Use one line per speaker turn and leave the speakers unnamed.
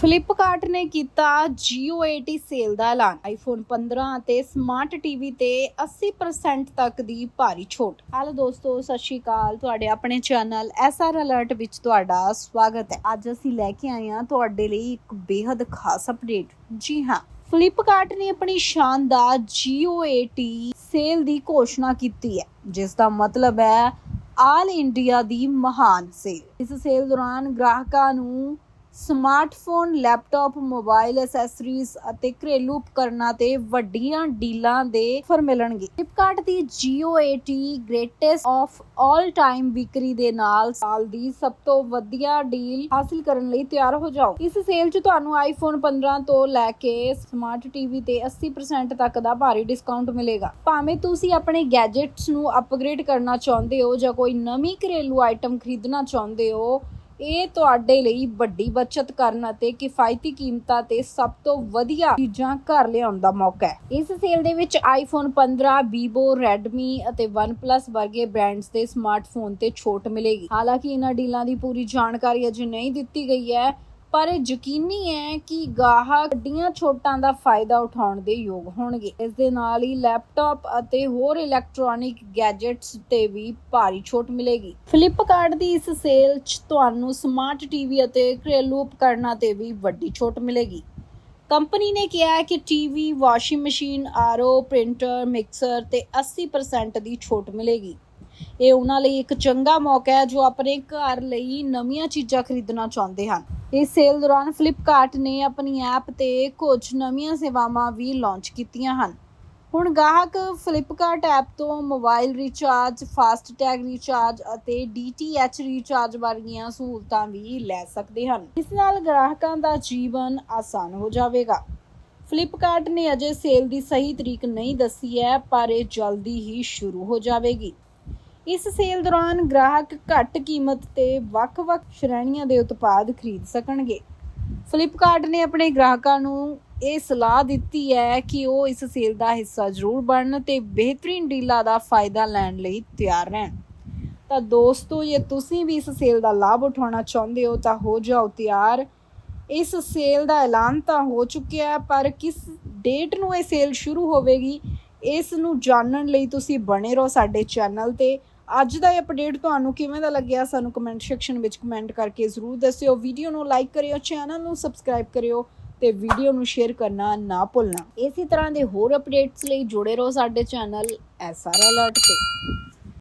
Flipkart ਨੇ ਕੀਤਾ Jio 80 sale ਦਾ ਐਲਾਨ। ਆਈਫੋਨ 15 ਅਤੇ ਸਮਾਰਟ ਟੀਵੀ ਤੇ 80% ਤੱਕ ਦੀ ਭਾਰੀ ਛੋਟ। ਹੈਲੋ ਦੋਸਤੋ, ਸਤਿ ਸ਼੍ਰੀ ਅਕਾਲ। ਤੁਹਾਡੇ ਆਪਣੇ ਚੈਨਲ SR ਅਲਰਟ ਵਿੱਚ ਤੁਹਾਡਾ ਸਵਾਗਤ ਹੈ। ਅੱਜ ਅਸੀਂ ਲੈ ਕੇ ਆਏ ਹਾਂ ਤੁਹਾਡੇ ਲਈ ਇੱਕ ਬੇहद ਖਾਸ ਅਪਡੇਟ ਜੀ ਹਾਂ ਫਲਿੱਪਕਾਰਟ ਨੇ ਆਪਣੀ ਸ਼ਾਨਦਾਰ Jio 80 ਸੇਲ ਦੀ ਘੋਸ਼ਣਾ ਕੀਤੀ ਹੈ, ਜਿਸ ਦਾ ਮਤਲਬ ਹੈ ਆਲ ਇੰਡੀਆ ਦੀ ਮਹਾਨ ਸੇਲ ਇਸ ਸੇਲ ਦੌਰਾਨ ਗ੍ਰਾਹਕਾਂ ਨੂੰ ਸਮਾਰਟਫੋਨ, ਲੈਪਟਾਪ, ਮੋਬਾਈਲ ਐਕਸੈਸਰੀਜ਼ ਅਤੇ ਘਰੇਲੂ ਉਪਕਰਨਾਂ ਤੇ ਵੱਡੀਆਂ ਡੀਲਾਂ ਦੇ ਆਫਰ ਮਿਲਣਗੇ। ਫਲਿੱਪਕਾਰਟ ਦੀ Jio 80 greatest of all time ਵਿਕਰੀ ਦੇ ਨਾਲ ਸਾਲ ਦੀ ਸਭ ਤੋਂ ਵਧੀਆ ਡੀਲ ਹਾਸਲ ਕਰਨ ਲਈ ਤਿਆਰ ਹੋ ਜਾਓ। ਇਸ ਸੇਲ 'ਚ ਤੁਹਾਨੂੰ ਆਈਫੋਨ 15 ਤੋਂ ਲੈ ਕੇ ਸਮਾਰਟ ਟੀਵੀ ਤੇ 80% ਤੱਕ ਦਾ ਭਾਰੀ ਡਿਸਕਾਊਂਟ ਮਿਲੇਗਾ। ਭਾਵੇਂ ਤੁਸੀਂ ਆਪਣੇ ਗੈਜਟਸ ਨੂੰ ਅਪਗ੍ਰੇਡ ਕਰਨਾ ਚਾਹੁੰਦੇ ਹੋ ਜਾਂ ਕੋਈ ਨਵੀਂ ਘਰੇਲੂ ਆਈਟਮ ਖਰੀਦਣਾ ਚਾਹੁੰਦੇ ਹੋ ਇਹ ਤੁਹਾਡੇ ਲਈ ਵੱਡੀ ਬਚਤ ਕਰਨ ਅਤੇ ਕਿਫਾਇਤੀ ਕੀਮਤਾਂ ਤੇ ਸਭ ਤੋਂ ਵਧੀਆ ਚੀਜ਼ਾਂ ਘਰ ਲਿਆਉਣ ਦਾ ਮੌਕਾ ਹੈ। ਇਸ ਸੇਲ ਦੇ ਵਿੱਚ ਆਈਫੋਨ 15, Vivo, Redmi ਅਤੇ OnePlus ਵਰਗੇ ਬ੍ਰਾਂਡਸ ਦੇ ਸਮਾਰਟਫੋਨ ਤੇ ਛੋਟ ਮਿਲੇਗੀ। ਹਾਲਾਂਕਿ ਇਹਨਾਂ ਡੀਲਾਂ ਦੀ ਪੂਰੀ ਜਾਣਕਾਰੀ ਅਜੇ ਨਹੀਂ ਦਿੱਤੀ ਗਈ ਹੈ। ਪਰ ਇਹ ਯਕੀਨੀ ਹੈ ਕਿ ਗਾਹਕ ਵੱਡੀਆਂ ਛੋਟਾਂ ਦਾ ਫਾਇਦਾ ਉਠਾਉਣ ਦੇ ਯੋਗ ਹੋਣਗੇ। ਇਸ ਦੇ ਨਾਲ ਹੀ ਲੈਪਟਾਪ ਅਤੇ ਹੋਰ ਇਲੈਕਟ੍ਰੋਨਿਕ ਗੈਜਟਸ ਤੇ ਵੀ ਭਾਰੀ ਛੋਟ ਮਿਲੇਗੀ। ਫਲਿੱਪਕਾਰਟ ਦੀ ਇਸ ਸੇਲ 'ਚ ਤੁਹਾਨੂੰ ਸਮਾਰਟ ਟੀਵੀ ਅਤੇ ਘਰੇਲੂ ਉਪਕਰਨਾਂ ਤੇ ਵੀ ਵੱਡੀ ਛੋਟ ਮਿਲੇਗੀ। ਕੰਪਨੀ ਨੇ ਕਿਹਾ ਹੈ ਕਿ TV, washing machine, RO, printer, mixer ਤੇ 80% ਦੀ ਛੋਟ ਮਿਲੇਗੀ। ਇਹ ਉਹਨਾਂ ਲਈ ਇੱਕ ਚੰਗਾ ਮੌਕਾ ਹੈ ਜੋ ਆਪਣੇ ਘਰ ਲਈ ਨਵੀਆਂ ਚੀਜ਼ਾਂ ਖਰੀਦਣਾ ਚਾਹੁੰਦੇ ਹਨ। ਇਸ ਸੇਲ ਦੌਰਾਨ ਫਲਿੱਪਕਾਰਟ ਨੇ ਆਪਣੀ ਐਪ ਤੇ ਕੁਝ ਨਵੀਆਂ ਸੇਵਾਵਾਂ ਵੀ ਲਾਂਚ ਕੀਤੀਆਂ ਹਨ। ਹੁਣ ਗਾਹਕ ਫਲਿੱਪਕਾਰਟ ਐਪ ਤੋਂ mobile recharge, fast tag recharge ਅਤੇ DTH ਰੀਚਾਰਜ ਵਰਗੀਆਂ ਸਹੂਲਤਾਂ ਵੀ ਲੈ ਸਕਦੇ ਹਨ। ਇਸ ਨਾਲ ਗ੍ਰਾਹਕਾਂ ਦਾ ਜੀਵਨ ਆਸਾਨ ਹੋ ਜਾਵੇਗਾ। ਫਲਿੱਪਕਾਰਟ ਨੇ ਅਜੇ ਸੇਲ ਦੀ ਸਹੀ ਤਰੀਕ ਨਹੀਂ ਦੱਸੀ ਹੈ ਪਰ ਇਹ ਜਲਦੀ ਹੀ ਸ਼ੁਰੂ ਹੋ ਜਾਵੇਗੀ। ਇਸ ਸੇਲ ਦੌਰਾਨ ਗ੍ਰਾਹਕ ਘੱਟ ਕੀਮਤ ਤੇ ਵੱਖ-ਵੱਖ ਸ਼੍ਰੇਣੀਆਂ ਦੇ ਉਤਪਾਦ ਖਰੀਦ ਸਕਣਗੇ। ਫਲਿੱਪਕਾਰਟ ਨੇ ਆਪਣੇ ਗ੍ਰਾਹਕਾਂ ਨੂੰ ਇਹ ਸਲਾਹ ਦਿੱਤੀ ਹੈ ਕਿ ਉਹ ਇਸ ਸੇਲ ਦਾ ਹਿੱਸਾ ਜ਼ਰੂਰ ਬਣਨ ਤੇ ਬਿਹਤਰੀਨ ਡੀਲਾਂ ਦਾ ਫਾਇਦਾ ਲੈਣ ਲਈ ਤਿਆਰ ਰਹਿਣ। ਤਾਂ ਦੋਸਤੋ, ਜੇ ਤੁਸੀਂ ਵੀ ਇਸ ਸੇਲ ਦਾ ਲਾਭ ਉਠਾਉਣਾ ਚਾਹੁੰਦੇ ਹੋ, ਤਾਂ ਹੋ ਜਾਓ ਤਿਆਰ। ਇਸ ਸੇਲ ਦਾ ਐਲਾਨ ਤਾਂ ਹੋ ਚੁੱਕਿਆ ਪਰ ਕਿਸ ਡੇਟ ਨੂੰ ਇਹ ਸੇਲ ਸ਼ੁਰੂ ਹੋਵੇਗੀ ਇਸ ਨੂੰ ਜਾਣਨ ਲਈ ਤੁਸੀਂ ਬਣੇ ਰਹੋ ਸਾਡੇ ਚੈਨਲ ਤੇ। ਅੱਜ ਦਾ ਇਹ ਅਪਡੇਟ ਤੁਹਾਨੂੰ ਕਿਵੇਂ ਦਾ ਲੱਗਿਆ ਸਾਨੂੰ ਕਮੈਂਟ ਸੈਕਸ਼ਨ ਵਿੱਚ ਕਮੈਂਟ ਕਰਕੇ ਜ਼ਰੂਰ ਦੱਸਿਓ। ਵੀਡੀਓ ਨੂੰ ਲਾਈਕ ਕਰਿਓ ਚੈਨਲ ਨੂੰ ਸਬਸਕ੍ਰਾਈਬ ਕਰਿਓ ਤੇ ਵੀਡੀਓ ਨੂੰ ਸ਼ੇਅਰ ਕਰਨਾ ਨਾ ਭੁੱਲਣਾ। ਇਸੇ ਤਰ੍ਹਾਂ ਦੇ ਹੋਰ ਅਪਡੇਟਸ ਲਈ ਜੁੜੇ ਰਹੋ ਸਾਡੇ ਚੈਨਲ ਐਸਆਰ ਅਲਰਟ ਤੇ।